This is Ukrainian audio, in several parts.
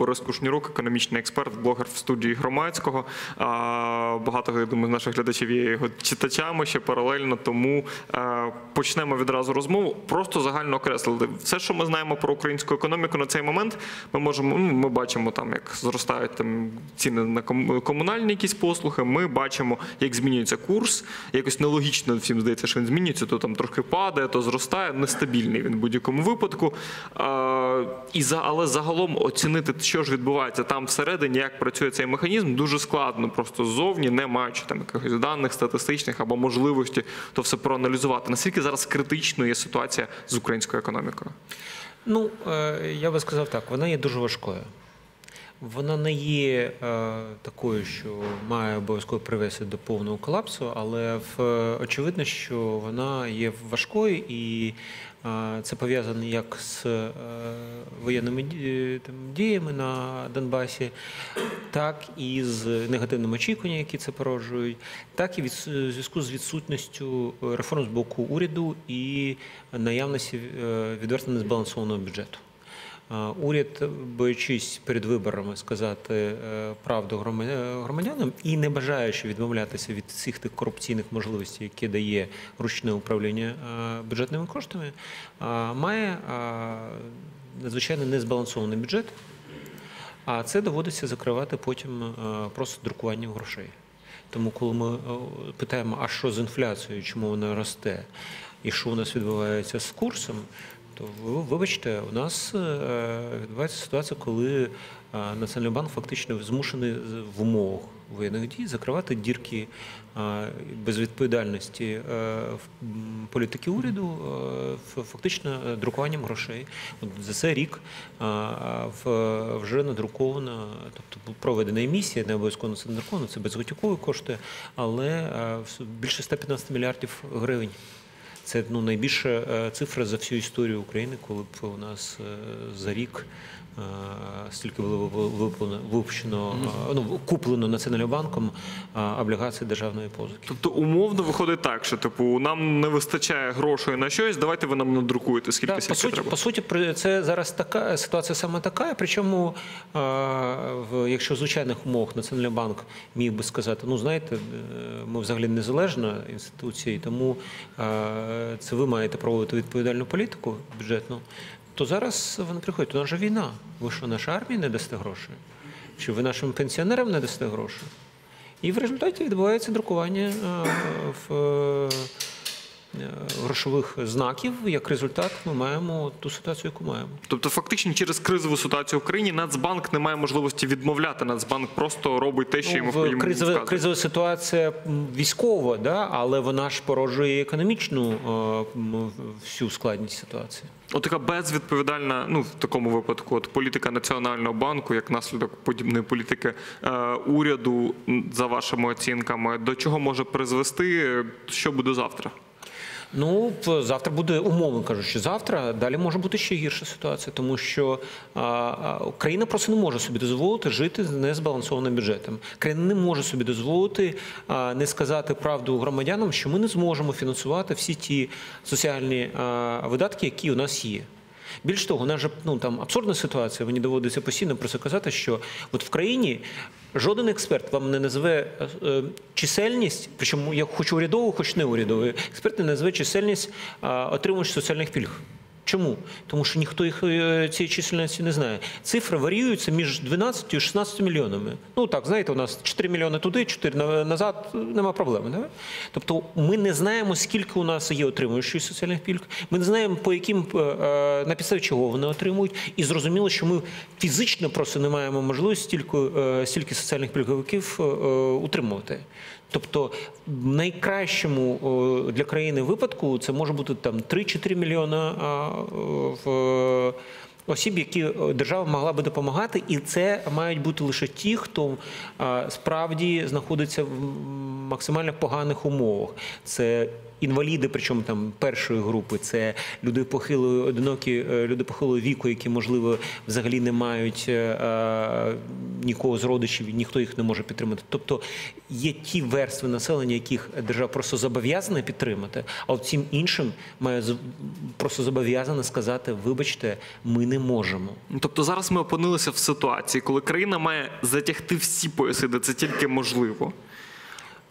Борис Кушнірук, економічний експерт, блогер в студії громадського. Багато я думаю, наших глядачів є його читачами ще паралельно. Тому е, почнемо відразу розмову. Просто загально окреслили все, що ми знаємо про українську економіку на цей момент. Ми можемо ну, ми бачимо там, як зростають там ціни на комунальні якісь послуги. Ми бачимо, як змінюється курс. Якось нелогічно всім здається, що він змінюється. То там трохи падає, то зростає. Нестабільний він в будь-якому випадку. І але загалом оцінити, що ж відбувається там всередині, як працює цей механізм, дуже складно. Просто ззовні, не маючи там якихось даних статистичних або можливості, то все проаналізувати. Наскільки зараз критичною є ситуація з українською економікою? Ну, е, я би сказав так, вона є дуже важкою. Вона не є е, такою, що має обов'язково привести до повного колапсу, але в, очевидно, що вона є важкою і е, це пов'язано як з е, воєнними ді- там, діями на Донбасі, так і з негативним очікуванням, які це породжують, так і від, в зв'язку з відсутністю е, реформ з боку уряду і наявності е, відверто незбалансованого бюджету. Уряд, боючись перед виборами сказати е, правду е, громадянам і не бажаючи відмовлятися від всіх тих корупційних можливостей, які дає ручне управління е, бюджетними коштами, має надзвичайно незбалансований бюджет. А це доводиться закривати потім просто друкуванням грошей. Тому, коли ми питаємо, а що з інфляцією, чому вона росте, і що у нас відбувається з курсом, то ви- вибачте, у нас е, відбувається ситуація, коли е, Національний банк фактично змушений в умовах воєнних дій закривати дірки е, безвідповідальності політики уряду фактично друкуванням грошей. За це рік вже надруковано, тобто проведена емісія, не обов'язково це надруковано, це безготівкові кошти, але більше 115 мільярдів гривень. Це ну, найбільша е, цифра за всю історію України, коли б у нас е, за рік стільки було випущено, е, ну, куплено Національним банком е, облігацій державної позики. Тобто, умовно виходить так, що типу нам не вистачає грошей на щось. Давайте ви нам надрукуєте скільки Так, по суті, треба. по суті, це зараз така ситуація саме така. Причому, е, якщо в звичайних умовах Національний банк міг би сказати, ну знаєте, е, ми взагалі незалежна інституція, тому е, це ви маєте проводити відповідальну політику бюджетну, то зараз вони приходять. У нас же війна. Ви що, нашій армії не дасте грошей? Чи ви нашим пенсіонерам не дасте грошей? І в результаті відбувається друкування е, в е, грошових знаків. Як результат, ми маємо ту ситуацію, яку маємо. Тобто, фактично, через кризову ситуацію в Україні Нацбанк не має можливості відмовляти. Нацбанк просто робить те, що йому Ну, в кризова, кризова ситуація військова, да, але вона ж породжує економічну е, всю складність ситуації. От така безвідповідальна, ну в такому випадку, от політика національного банку, як наслідок подібної політики е, уряду, за вашими оцінками, до чого може призвести? Що буде завтра? Ну, завтра буде умовно кажучи, завтра далі може бути ще гірша ситуація, тому що Україна просто не може собі дозволити жити з незбалансованим бюджетом. Країна не може собі дозволити не сказати правду громадянам, що ми не зможемо фінансувати всі ті соціальні видатки, які у нас є. Більш того, у нас же ну там абсурдна ситуація. Мені доводиться постійно про це казати, що от в країні жоден експерт вам не назве е, чисельність, причому я хоч урядову, хоч не урядову, експерт не назве чисельність отримувачів соціальних пільг. Чому? Тому що ніхто їх е, цієї чисельності не знає. Цифри варіюються між 12 і 16 мільйонами. Ну так, знаєте, у нас 4 мільйони туди, 4 назад, нема проблеми. Да? Тобто ми не знаємо, скільки у нас є отримуючих соціальних пільг. Ми не знаємо, по яким е, е, на підставі чого вони отримують. І зрозуміло, що ми фізично просто не маємо можливості стільки, стільки соціальних пільговиків утримувати. Тобто, в найкращому для країни випадку це може бути там 3-4 мільйона в осіб, які е, держава могла би допомагати, і це мають бути лише ті, хто справді знаходиться в максимально поганих умовах. Це інваліди, причому там першої групи, це люди похилої, одинокі е, люди похилого віку, які можливо взагалі не мають е, е, нікого з родичів, ніхто їх не може підтримати. Тобто є ті верстви населення, яких держава просто зобов'язана підтримати, а от всім іншим має просто зобов'язана сказати: вибачте, ми не можемо. Ну, Тобто зараз ми опинилися в ситуації, коли країна має затягти всі пояси, де це тільки можливо.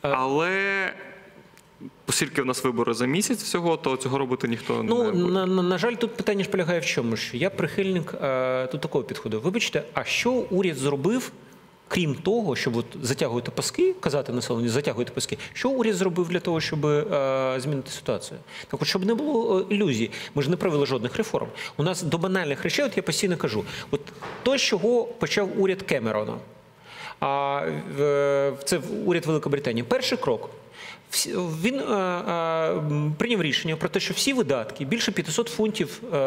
Е. Але оскільки в нас вибори за місяць всього, то цього робити ніхто Ну не буде. на, на, на жаль, тут питання ж полягає в чому, що я прихильник е, тут такого підходу. Вибачте, а що уряд зробив, крім того, щоб от затягувати паски, казати населенню, затягуйте паски, що уряд зробив для того, щоб е, змінити ситуацію? Так от, щоб не було е, ілюзій, ми ж не провели жодних реформ. У нас до банальних речей, от я постійно кажу, от то, з чого почав уряд Кемерона. А в- це уряд Великобританії. Перший крок. Він е, е, прийняв рішення про те, що всі видатки більше 500 фунтів е,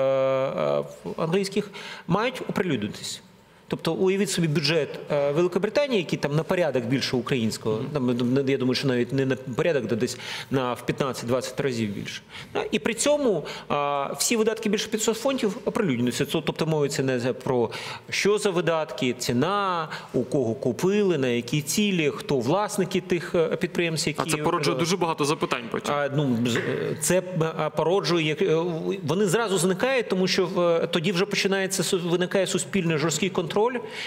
англійських мають оприлюднитись. Тобто уявіть собі бюджет е, Великобританії, який там на порядок більше українського. Там, е, я думаю, що навіть не на порядок, де десь на в 15-20 разів більше. І при цьому всі видатки більше 500 фунтів оприлюднюються. Тобто мовиться не про що за видатки, ціна, у кого купили, на які цілі, хто власники тих е, підприємств, які А це породжує дуже багато запитань потім. а, ну, е, це е, породжує, е, вони зразу зникають, тому що тоді вже починається виникає суспільний жорсткий контроль,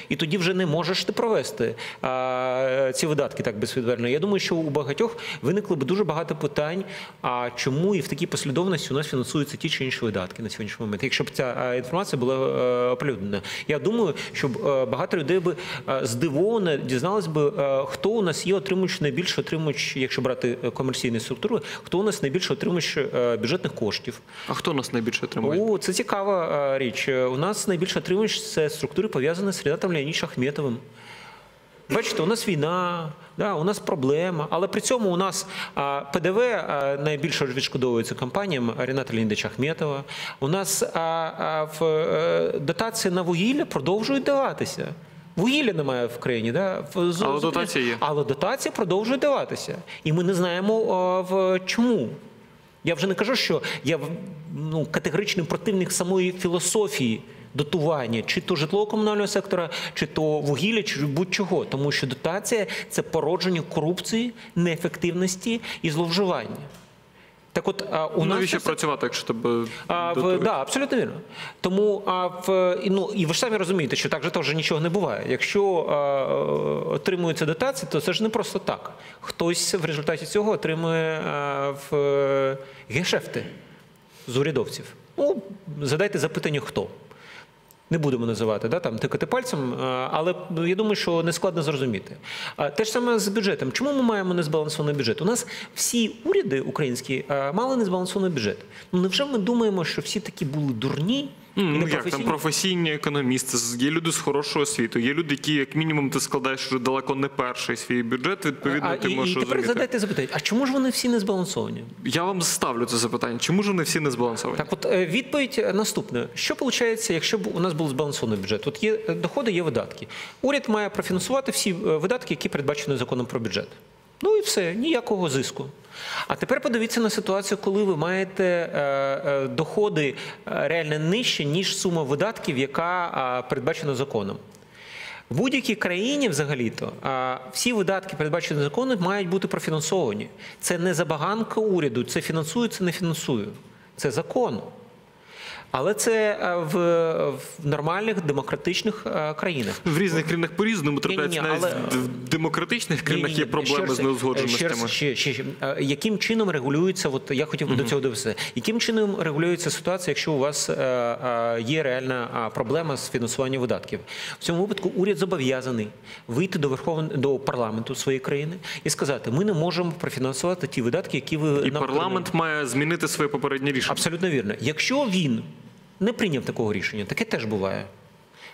і тоді вже не можеш ти провести а, ці видатки так безвідверно. Я думаю, що у багатьох виникли б дуже багато питань. А чому і в такій послідовності у нас фінансуються ті чи інші видатки на сьогоднішній момент? Якщо б ця е, інформація була е, оприлюднена, я думаю, щоб е, багато людей би здивовано дізнались би, хто у нас є отримуючи найбільше отримуючи, якщо брати комерційні структури, хто у нас найбільше отримуючи бюджетних коштів. А хто нас найбільше отримує? О, це цікава річ. У нас найбільше отримуючи це структури пов'язані з Рінатом Леонідовичем Ахметовим. Бачите, у нас війна, да, у нас проблема, але при цьому у нас а, ПДВ а, найбільше відшкодовується компаніям Ріната Леонідовича Ахметова. У нас а, а, в, е, дотації на вугілля продовжують даватися. Вугілля немає в країні, да? В- з- Але дотація є. Але дотації продовжують даватися. І ми не знаємо а, в чому. Я вже не кажу, що я ну, категоричний противник самої філософії дотування, чи то житлово-комунального сектора, чи то вугілля, чи будь-чого. Тому що дотація це породження корупції, неефективності і зловживання. Так от, а, у нас Навіщо це працювати, якщо тебе а, в, да, абсолютно вірно. Тому а, в, і, ну, і ви ж самі розумієте, що так же теж нічого не буває. Якщо а, отримуються дотації, то це ж не просто так. Хтось в результаті цього отримує а, в е, гешефти з урядовців. Ну, задайте запитання, хто. Не будемо називати, да, там тикати пальцем, але ну, я думаю, що не складно зрозуміти. Те ж саме з бюджетом. Чому ми маємо незбалансований бюджет? У нас всі уряди українські а, мали незбалансований бюджет. Ну невже ми думаємо, що всі такі були дурні Ну, як там професійні економісти, є люди з хорошого освіту, є люди, які, як мінімум, ти складаєш вже далеко не перший свій бюджет, відповідно, а, ти і, можеш і тепер задайте запитання, а чому ж вони всі не збалансовані? Я вам ставлю це запитання. Чому ж вони всі не збалансовані? Так, от е, відповідь наступна: що виходить, якщо б у нас був збалансований бюджет? От є е, доходи, є видатки. Уряд має профінансувати всі е, видатки, які передбачені законом про бюджет. Ну і все, ніякого зиску. А тепер подивіться на ситуацію, коли ви маєте е, е, доходи е, реально нижче, ніж сума видатків, яка передбачена законом. В будь-якій країні, взагалі-то, всі видатки, передбачені законом, мають бути профінансовані. Це не забаганка уряду, це фінансую, це не фінансую. Це закон. Але це е, в, в нормальних демократичних е, країнах. В різних країнах по-різному трапляється Ні-ні-ні, навіть але- в демократичних країнах Ні-ні-ні, є проблеми ще з неузгодженостями. Ще, ще, ще, яким чином регулюється, от я хотів би до цього дивитися, яким чином регулюється ситуація, якщо у вас е, є реальна проблема з фінансуванням видатків? В цьому випадку уряд зобов'язаний вийти до Верховного до парламенту своєї країни і сказати: ми не можемо профінансувати ті видатки, які ви І нам парламент має змінити своє попереднє рішення. Абсолютно вірно. Якщо він не прийняв такого рішення, таке теж буває.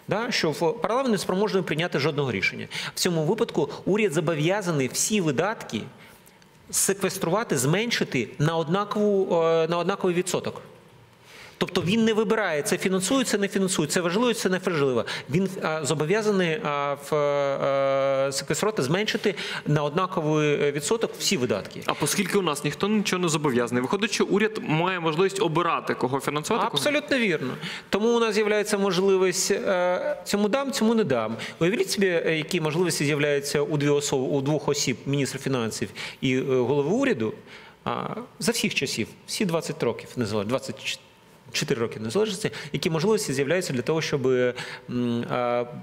Да, що парламент не спроможний прийняти жодного рішення. В цьому випадку уряд зобов'язаний всі видатки секвеструвати, зменшити на, однакову, е, на однаковий відсоток. Тобто він не вибирає це фінансує, це не фінансує, це важливо, це не важливо. Він зобов'язаний в а, зменшити на однаковий е, відсоток всі видатки. А оскільки у нас ніхто нічого не зобов'язаний, виходить, що уряд має можливість обирати, кого фінансувати. кого. Абсолютно вірно. Тому у нас з'являється можливість е, цьому дам, цьому не дам. Уявіть собі, е, які можливості з'являються у дві особи, у двох осіб, міністра фінансів і голови уряду за всіх часів, всі 20 років незалежно, 24 роки незалежності, які можливості з'являються для того, щоб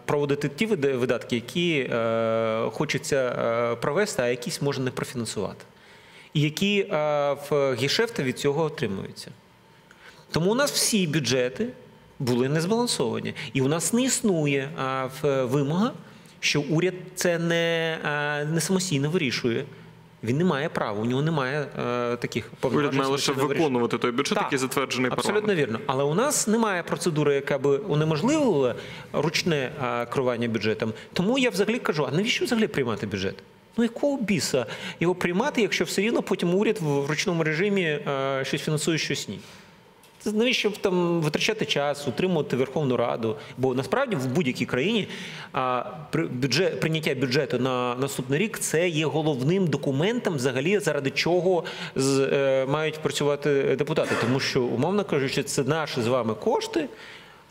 проводити ті видатки, які е, хочеться е, провести, а якісь можна не профінансувати. І які е, в гешефти від цього отримуються. Тому у нас всі бюджети були не збалансовані. І у нас не існує вимога, що уряд це не, не самостійно вирішує. Він не має права, у нього немає е, таких Уряд має лише виконувати той бюджет, Так, який затверджений Абсолютно парламентом. вірно. Але у нас немає процедури, яка би унеможливила ручне е, керування бюджетом. Тому я взагалі кажу: а навіщо взагалі приймати бюджет? Ну якого біса його приймати, якщо все рівно потім уряд в ручному режимі е, щось фінансує, щось ні? Навіщо там витрачати час, утримувати Верховну Раду? Бо насправді в будь-якій країні а, бюджет, прийняття бюджету на наступний рік це є головним документом, взагалі заради чого з, е, мають працювати депутати. Тому що, умовно кажучи, це наші з вами кошти.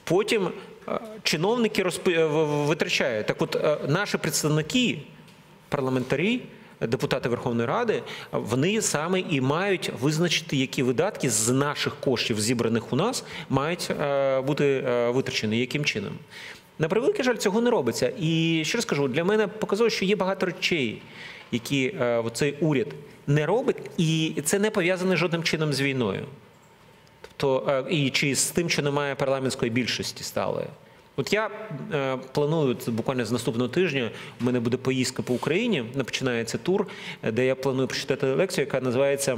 Потім е, чиновники в- витрачають. Так, от е, наші представники, парламентарі, депутати Верховної Ради, вони саме і мають визначити, які видатки з наших коштів, зібраних у нас, мають е, бути е, витрачені, яким чином. На превеликий жаль, цього не робиться. І ще раз кажу, для мене показує, що є багато речей, які е, цей уряд не робить, і це не пов'язане жодним чином з війною. Тобто, і чи з тим, що немає парламентської більшості сталої. От я е, планую це буквально з наступного тижня. У мене буде поїздка по Україні. Починається тур, е, де я планую прочитати лекцію, яка називається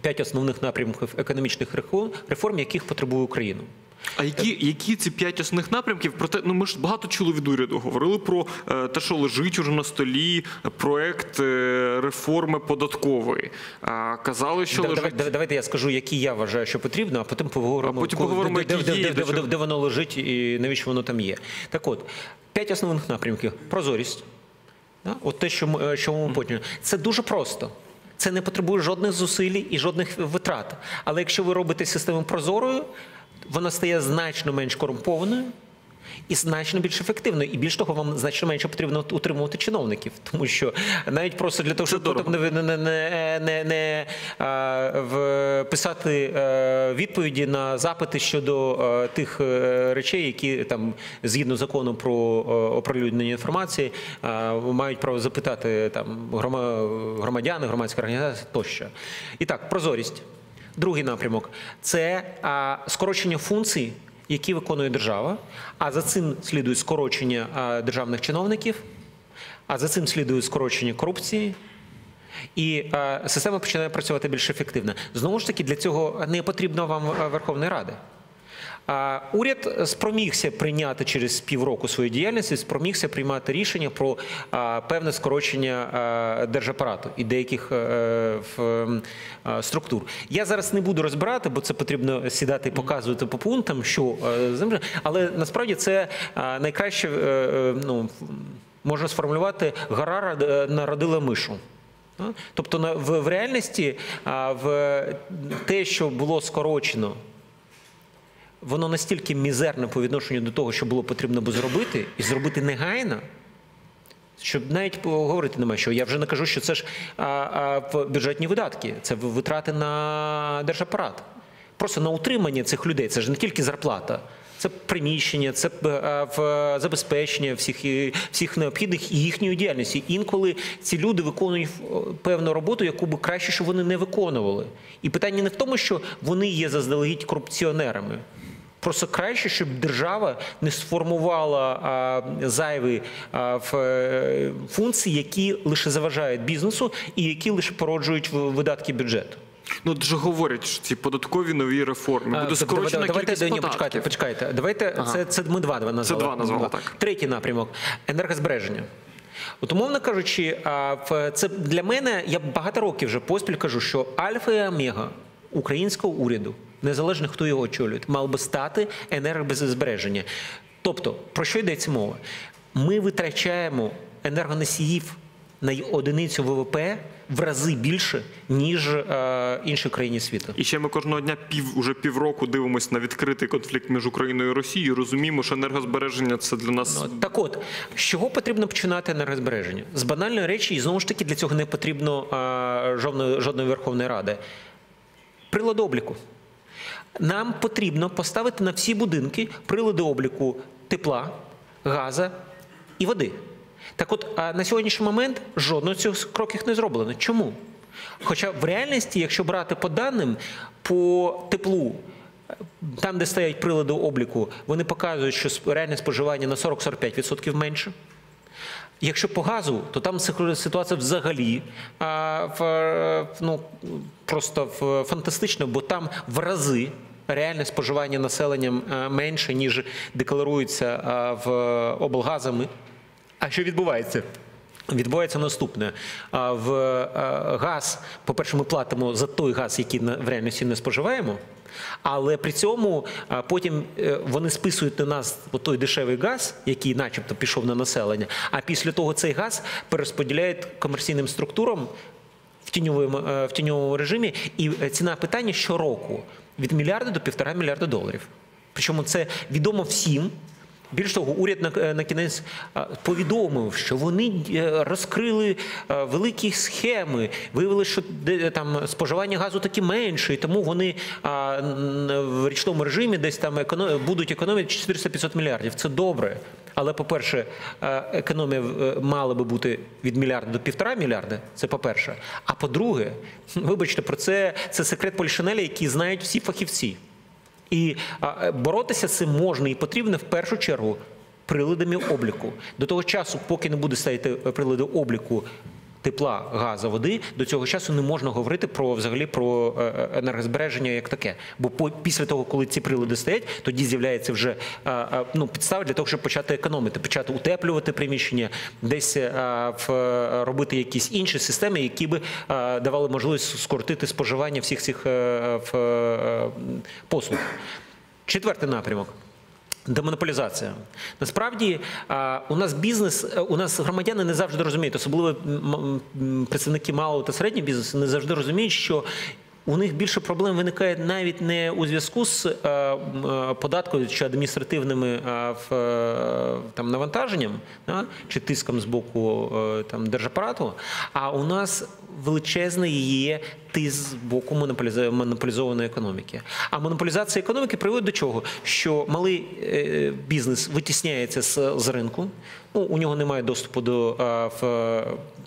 П'ять основних напрямків економічних реформ, яких потребує Україна. А які, які ці п'ять основних напрямків? Проте, ну ми ж багато чули від уряду. Говорили про е, те, що лежить уже на столі проект е, реформи податкової. А, казали, що Да- лежить. давай- давай- давайте я скажу, які я вважаю, що потрібно, а потім поговоримо, А потім поговоримо, де, де, які де, є, де, де, де воно лежить і навіщо воно там є. Так от, п'ять основних напрямків: прозорість. Да? От те, що ми, е, що ми потім. Це дуже просто. Це не потребує жодних зусиль і жодних витрат. Але якщо ви робите систему прозорою, вона стає значно менш корумпованою. І значно більш ефективною. І більш того, вам значно менше потрібно утримувати чиновників, тому що навіть просто для того, щоб потім не, не, не, не, не а, в, писати е, відповіді на запити щодо е, тих е, речей, які там згідно закону про оприлюднення інформації мають право запитати там громадяни, громадські організації тощо. І так, прозорість. Другий напрямок це а, скорочення функцій, які виконує держава. А за цим слідує скорочення а, державних чиновників, а за цим слідує скорочення корупції. І е, система починає працювати більш ефективно. Знову ж таки, для цього не потрібно вам Верховної Ради. Уряд спромігся прийняти через півроку своєї діяльності, спромігся приймати рішення про певне скорочення держапарату і деяких е, структур. Я зараз не буду розбирати, бо це потрібно сідати і показувати по пунктам, що е. Але насправді це найкраще е, ну, можна сформулювати гора народила мишу. Тобто на- в, реальності в те, що було скорочено, воно настільки мізерне по відношенню до того, що було потрібно би зробити, і зробити негайно, щоб навіть поговорити немає що. Я вже не кажу, що це ж а, а, бюджетні видатки, це витрати на держапарат. Просто на утримання цих людей. Це ж не тільки зарплата. Це приміщення, це е, в забезпечення всіх, і- всіх необхідних і їхньої діяльності. Інколи ці люди виконують е, певну роботу, яку би краще, щоб вони не виконували. І питання не в тому, що вони є заздалегідь корупціонерами. Просто краще, щоб держава не сформувала а, зайві а, в, е, функції, які лише заважають бізнесу і які лише породжують видатки бюджету. Ну от же говорять, що ці податкові нові реформи буде скорочена давайте, кількість податків. почекайте, почекайте. Давайте це, це ми два назвали. два назвали, так. Третій напрямок енергозбереження. От, умовно кажучи, це для мене, я багато років вже поспіль кажу, що альфа і омега українського уряду незалежно хто його очолює, мало би стати енергобеззбереження. Тобто, про що йдеться мова? Ми витрачаємо енергоносіїв на одиницю ВВП в рази більше, ніж е, інші країни світу. І ще ми кожного дня пів уже півроку дивимося на відкритий конфлікт між Україною і Росією. Розуміємо, що енергозбереження це для нас Ну, Так от, з чого потрібно починати енергозбереження? З банальної речі, і знову ж таки для цього не потрібно а, жодної, жодної Верховної Ради. Прилад обліку. Нам потрібно поставити на всі будинки прилади обліку тепла, газа і води. Так от, а на сьогоднішній момент жодного цих кроків не зроблено. Чому? Хоча в реальності, якщо брати по даним, по теплу, там, де стоять прилади обліку, вони показують, що реальне споживання на 40-45% менше. Якщо по газу, то там ситуація взагалі а, в, е, ну, просто фантастична, бо там в рази реальне споживання населенням е, менше, ніж декларується а, в облгазами. А що відбувається? Відбувається наступне. В е, газ, по-перше, ми платимо за той газ, який в реальності не споживаємо. Але при цьому потім е, вони списують на нас той дешевий газ, який, начебто, пішов на населення. А після того цей газ перерозподіляють комерційним структурам в тіньовому, е, в тіньовому режимі, і ціна питання щороку від мільярда до півтора мільярда доларів. Причому це відомо всім. Більш того, уряд на, е, кінець повідомив, що вони е, розкрили е, великі схеми, виявили, що там споживання газу таки менше, і тому вони в річному режимі десь там будуть економити 400-500 мільярдів. Це добре. Але, по-перше, е, економія е, мала би бути від мільярда до півтора мільярда. Це по-перше. А по-друге, вибачте, про це це секрет Полішинеля, який знають всі фахівці. І е, боротися з цим можна і потрібно в першу чергу приладами обліку. До того часу, поки не буде стояти е, прилади обліку тепла, газу, води, до цього часу не можна говорити про взагалі про е, е, енергозбереження як таке. Бо по, після того, коли ці прилади стоять, тоді з'являється вже е, ну, підстави для того, щоб почати економити, почати утеплювати приміщення, десь в, робити якісь інші системи, які би давали можливість скоротити споживання всіх цих в, послуг. Четвертий напрямок. Демонополізація. Насправді у нас бізнес, е, у нас громадяни не завжди розуміють, особливо представники малого та середнього бізнесу не завжди розуміють, що у них більше проблем виникає навіть не у зв'язку з е, е, податкою чи адміністративними е, там, навантаженням да, чи тиском з боку там, держапарату, а у нас величезний є тиск з боку монополізованої економіки. А монополізація економіки приводить до чого? Що малий бізнес витісняється з, з ринку, ну, у нього немає доступу до, е, в,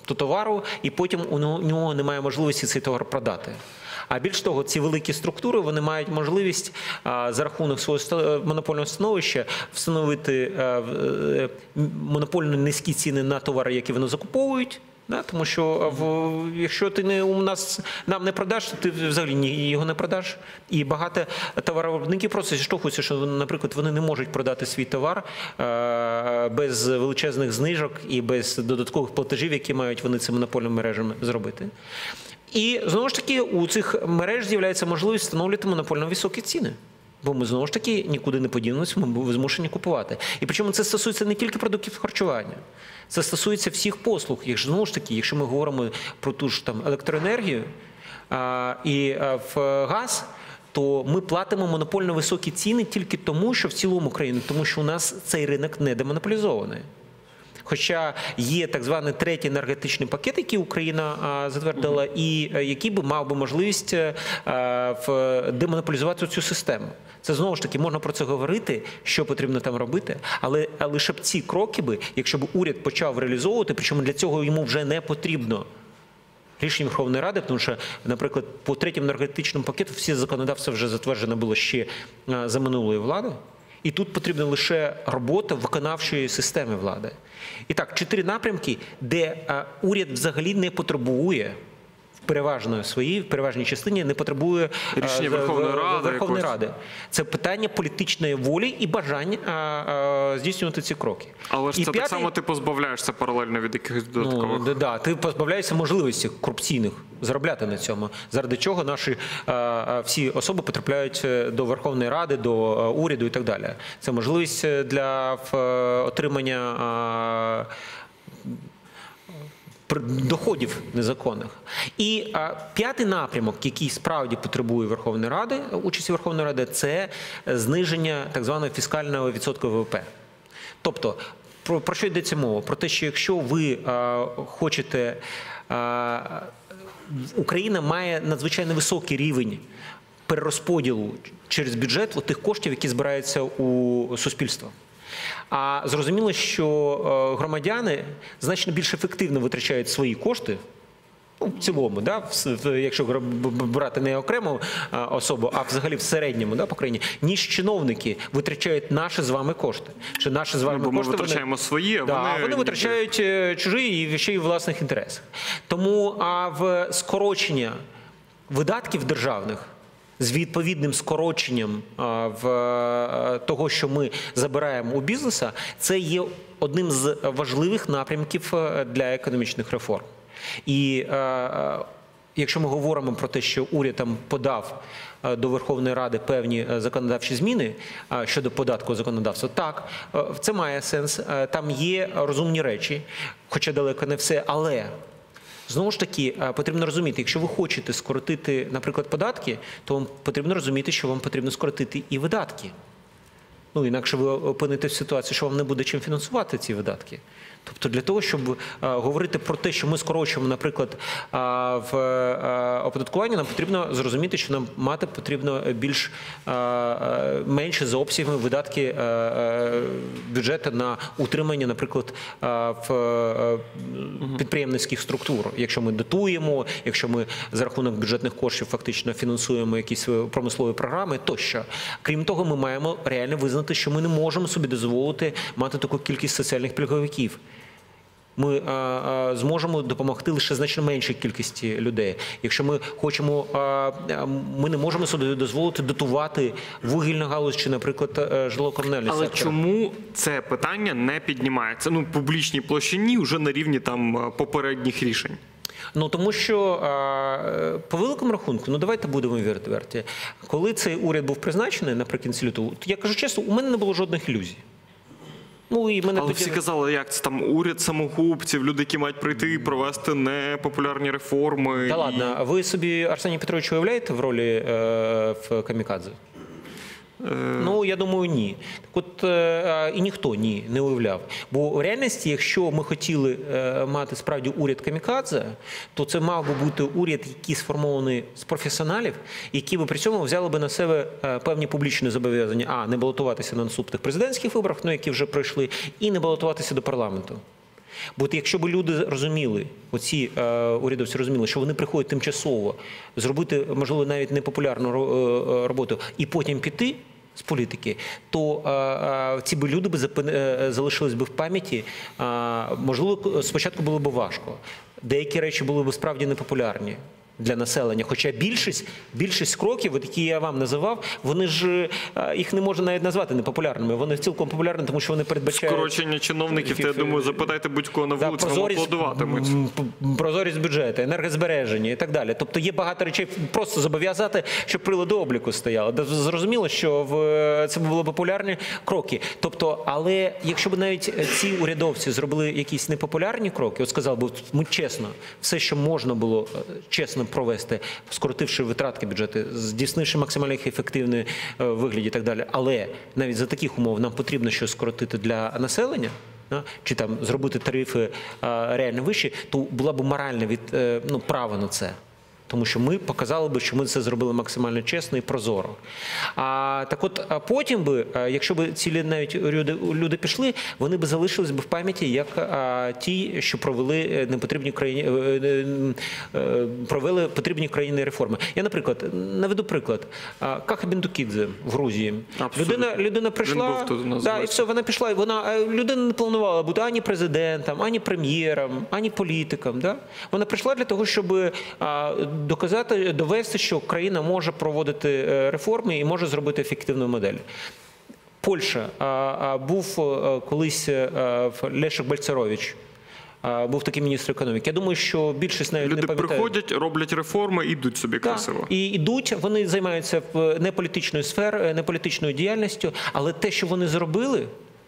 до товару, і потім у нього немає можливості цей товар продати. А більш того, ці великі структури вони мають можливість за рахунок свого ста- монопольного становища встановити е, м- монопольно низькі ціни на товари, які вони закуповують. Да, тому що в, якщо ти не у нас нам не продаш, то ти взагалі ні, його не продаш. І багато товаровиробників просто зіштовхуються, що наприклад вони не можуть продати свій товар е, без величезних знижок і без додаткових платежів, які мають вони цим монопольним мережами зробити. І знову ж таки у цих мереж з'являється можливість встановлювати монопольно високі ціни. Бо ми знову ж таки нікуди не подінемося, ми були змушені купувати. І причому це стосується не тільки продуктів харчування, це стосується всіх послуг. Якщо знову ж таки, якщо ми говоримо про ту ж там електроенергію а, і а, в газ. То ми платимо монопольно високі ціни тільки тому, що в цілому країни, тому що у нас цей ринок не демонополізований. Хоча є так званий третій енергетичний пакет, який Україна затвердила, і е, який би мав би можливість е, в демонополізувати цю систему. Це знову ж таки можна про це говорити, що потрібно там робити, але лише б ці кроки би, якщо б уряд почав реалізовувати, причому для цього йому вже не потрібно. Рішення Верховної Ради, тому що, наприклад, по третьому енергетичному пакету всі законодавство вже затверджено було ще за минулої влади. І тут потрібна лише робота виконавчої системи влади. І так, чотири напрямки, де уряд взагалі не потребує, переважно своїй, в переважній частині не потребує е, Рішення Верховної Ради Верховної. Ради. Це питання політичної волі і бажання е, е, здійснювати ці кроки. Але ж це так само ти позбавляєшся паралельно від якихось додаткових. Ну, да, ти позбавляєшся можливості корупційних заробляти на цьому, заради чого наші всі особи потрапляють до Верховної Ради, до уряду і так далі. Це можливість для отримання. Е, доходів незаконних. І п'ятий напрямок, який справді потребує Верховної Ради, участі Верховної Ради, це е, зниження так званого фіскального відсотку ВВП. Тобто, про, про що йдеться мова? Про те, що якщо ви а, хочете. А, Україна має надзвичайно високий рівень перерозподілу через бюджет тих коштів, які збираються у суспільства. А зрозуміло, що е, громадяни значно більш ефективно витрачають свої кошти. Ну, в цілому, да, якщо брати не окрему особу, а взагалі в середньому да, по країні, ніж чиновники витрачають наші з вами кошти. Чи наші з вами Ну, бо ми кошти витрачаємо свої, а да, вони вони витрачають е, чужі і ще й власних інтересах. Тому а в скорочення видатків державних. З відповідним скороченням в е, того, що ми забираємо у бізнеса, це є одним з важливих напрямків е, для економічних реформ. І е, якщо ми говоримо про те, що уряд там подав до Верховної Ради певні законодавчі зміни щодо податкового законодавства, так це має сенс. Там є розумні речі, хоча далеко не все, але. Знову ж таки, е, потрібно розуміти, якщо ви хочете скоротити, наприклад, податки, то вам потрібно розуміти, що вам потрібно скоротити і видатки. Ну, інакше ви опинитесь в ситуації, що вам не буде чим фінансувати ці видатки. Тобто для того, щоб е, говорити про те, що ми скорочуємо, наприклад, е, в е, оподаткуванні, нам потрібно зрозуміти, що нам мати потрібно більш менше за обсягами видатки бюджету на утримання, наприклад, в підприємницьких структур. Якщо ми дотуємо, якщо ми за рахунок бюджетних коштів фактично фінансуємо якісь промислові програми, тощо. Крім того, ми маємо реально визнати, що ми не можемо собі дозволити мати таку кількість соціальних пільговиків. Ми а, а, зможемо допомогти лише значно меншій кількості людей. Якщо ми хочемо, а, а, ми не можемо собі дозволити дотувати вугільну галузь чи, наприклад, е, житлово-комунальний Але сектор. чому це питання не піднімається? Ну, публічній площині вже на рівні там е, попередніх рішень. Ну тому що е, по великому рахунку, ну давайте будемо відверті. Коли цей уряд був призначений наприкінці лютого, то я кажу чесно, у мене не було жодних ілюзій. Ну і мене Але тоді всі казали, як це там уряд самогубців, люди, які мають прийти і провести непопулярні реформи. Та і- ладно, а ви собі Арсеній Петрович уявляєте в ролі е, в камікадзе? Ну, я думаю, ні. Так от е, і ніхто ні не уявляв. Бо в реальності, якщо ми хотіли е, мати справді уряд камікадзе, то це мав би бути уряд, який сформований з професіоналів, які би при цьому взяли би на себе е, певні публічні зобов'язання, а не балотуватися на наступних президентських виборах, ну які вже пройшли, і не балотуватися до парламенту. Бо якщо б люди розуміли, оці е, урядовці розуміли, що вони приходять тимчасово зробити, можливо, навіть непопулярну ро- роботу і потім піти з політики, то е, е, ці би люди би запи- е, залишились би в пам'яті. Можливо, спочатку було б важко. Деякі речі були б справді непопулярні. Для населення, хоча більшість більшість кроків, які я вам називав, вони ж е, їх не можна навіть назвати непопулярними. Вони цілком популярні, тому що вони передбачають Скорочення чиновників, то я думаю, запитайте будь-кого на Да, вулиці, вам аплодуватимуть. прозорість бюджету, енергозбереження і так далі. Тобто є багато речей просто зобов'язати, щоб прилади обліку стояли. Зрозуміло, що в це були популярні кроки. Тобто, але якщо б навіть ці урядовці зробили якісь непопулярні кроки, от сказав би, ми чесно, все, що можна було е, чесно провести, скоротивши витратки бюджету, здійснивши максимально їх ефективний е, вигляд і так далі. Але навіть за таких умов нам потрібно щось скоротити для населення чи там зробити тарифи реально вищі, то була б моральна від е, ну, право на це. Тому що ми показали би, що ми це зробили максимально чесно і прозоро. А так, от а потім би, якщо б цілі навіть люди, люди пішли, вони б залишились би в пам'яті як а, ті, що провели е, непотрібні країні е, е, провели потрібні країни реформи. Я, наприклад, наведу приклад. Каха Біндукідзе в Грузії. Абсолютно. Людина, людина прийшла, був тут да, і все, вона пішла, і вона людина не планувала бути ані президентом, ані прем'єром, ані політиком. Да? Вона прийшла для того, щоб доказати, довести, що країна може проводити е, реформи і може зробити ефективну модель. Польща а, а, був е, колись е, в- Бальцерович. Був такий міністр економіки. Я думаю, що більшість навіть Люди не пам'ятає. приходять, роблять реформи і йдуть собі красиво. І йдуть, вони займаються в неполітичною сферою, неполітичною діяльністю, але те, що вони зробили.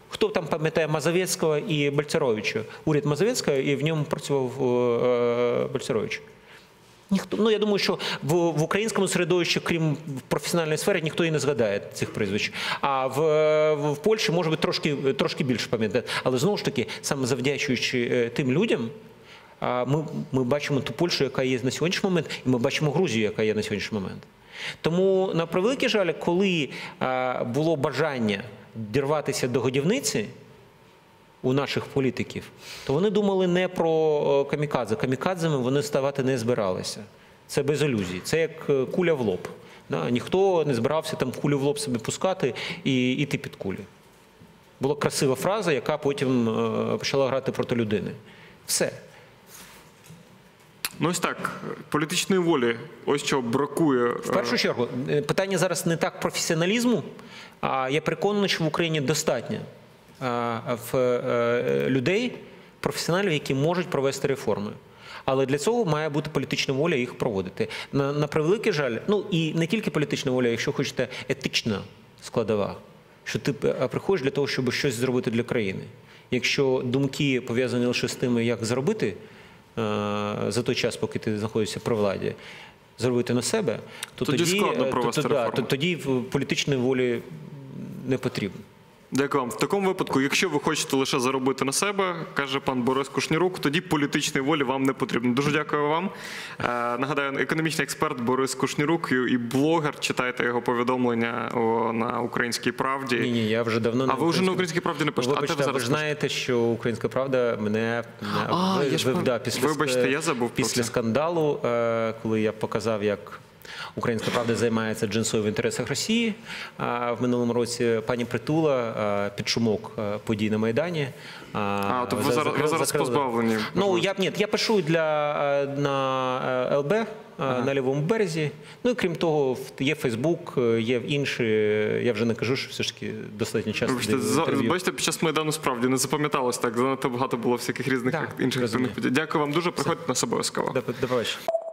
Хто там пам'ятає Мазовецького і Бальцеровича? Уряд Мазовецького, і в ньому працював Бальцерович. Ніхто, ну я думаю, що в, в українському середовищі, крім професіональної сфери, ніхто і не згадає цих прізвищ. А в, в, Польщі може бути трошки, трошки більше пам'ятати. Але знову ж таки, саме завдячуючи е, тим людям, ми, ми бачимо ту Польщу, яка є на сьогоднішній момент, і ми бачимо Грузію, яка є на сьогоднішній момент. Тому, на превеликий жаль, коли було бажання дірватися до годівниці, у наших політиків, то вони думали не про е, камікадзе. Камікадзами вони ставати не збиралися. Це без ілюзій. Це як е, куля в лоб. Да? Ніхто не збирався там кулю в лоб собі пускати і йти під кулі. Була красива фраза, яка потім е, почала грати проти людини. Все. Ну ось так, політичної волі, ось що бракує. В першу чергу, питання зараз не так професіоналізму, а я переконаний, що в Україні достатньо в е, людей, професіоналів, які можуть провести реформи. Але для цього має бути політична воля їх проводити. На, на превеликий жаль, ну і не тільки політична воля, якщо хочете, етична складова, що ти е, приходиш для того, щоб щось зробити для країни. Якщо думки пов'язані лише з тим, як заробити е, за той час, поки ти знаходишся при владі, зробити на себе, то Тоді тоді, складно е, провести то, то, да, то, тоді в- політичної волі не потрібно. Дякую вам. В такому випадку, якщо ви хочете лише заробити на себе, каже пан Борис Кушнірук, тоді політичної волі вам не потрібно. Дуже дякую вам. Е, нагадаю, економічний експерт Борис Кушнірук і блогер. Читайте його повідомлення на українській правді. Ні, ні, я вже давно А ви вже на українській правді не пишете? Вибачте, а ви ви зараз знаєте, що Українська Правда мене А, ви- я ж да, після, Вибачте, я забув після скандалу, е, коли я показав, як Українська правда займається джинсою в інтересах Росії. В минулому році пані Притула під шумок подій на Майдані. А, то ви зараз- ви зараз позбавлені Ну я ні, я пишу для на ЛБ. е, На лівому березі. Ну і крім того, є Фейсбук, е, є інші. Я вже не кажу, що все ж таки достатньо часто. Даю за- бачите, під час майдану справді не запам'яталось так. Занадто багато було всяких різних Так, інших подій. Дякую вам дуже. Приходьте на обов'язково. До побачення.